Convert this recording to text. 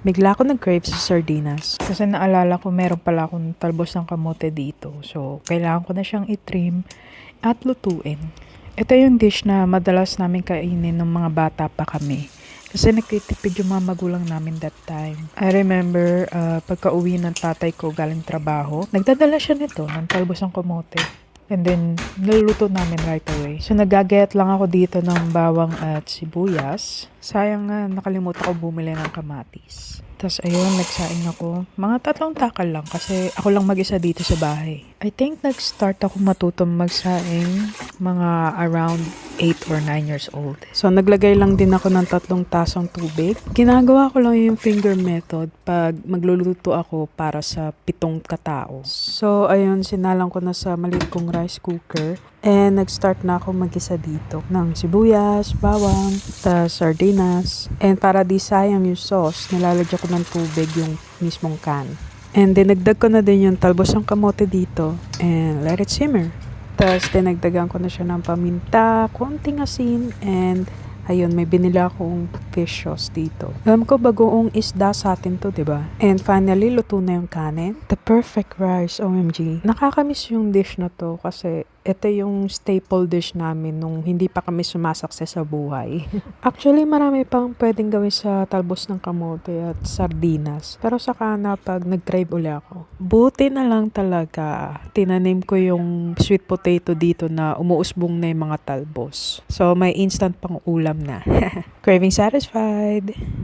Bigla ako nag-crave sa sardinas. Kasi naalala ko meron pala akong talbos ng kamote dito. So, kailangan ko na siyang itrim at lutuin. Ito yung dish na madalas namin kainin ng mga bata pa kami. Kasi nagtitipid yung mga magulang namin that time. I remember, uh, pagka uwi ng tatay ko galing trabaho, nagdadala siya nito ng talbos ng kamote. And then, niluluto namin right away. So, nagagayat lang ako dito ng bawang at sibuyas. Sayang nga, nakalimutan ko bumili ng kamatis. Tapos, ayun, nagsaing ako. Mga tatlong takal lang kasi ako lang mag-isa dito sa bahay. I think nag-start ako matutong magsaing mga around 8 or 9 years old. So, naglagay lang din ako ng tatlong tasang tubig. Ginagawa ko lang yung finger method pag magluluto ako para sa pitong katao. So, ayun, sinalang ko na sa maliit kong rice cooker. And nag-start na ako mag-isa dito ng sibuyas, bawang, tas sardinas. And para di sayang yung sauce, nilalagyan ko ng tubig yung mismong can. And dinagdag ko na din yung talbos ng kamote dito and let it simmer. Tapos dinagdagan ko na siya ng paminta, konting asin, and ayun, may binila akong fish sauce dito. Alam ko bagoong isda sa atin to, 'di ba? And finally, luto na yung kanin. The perfect rice, OMG. Nakakamiss yung dish na to kasi ito yung staple dish namin nung hindi pa kami sumasakses sa buhay. Actually, marami pang pwedeng gawin sa talbos ng kamote at sardinas. Pero saka na pag nag-crave uli ako. Buti na lang talaga, tinanim ko yung sweet potato dito na umuusbong na yung mga talbos. So, may instant pang ulam na. Craving satisfied.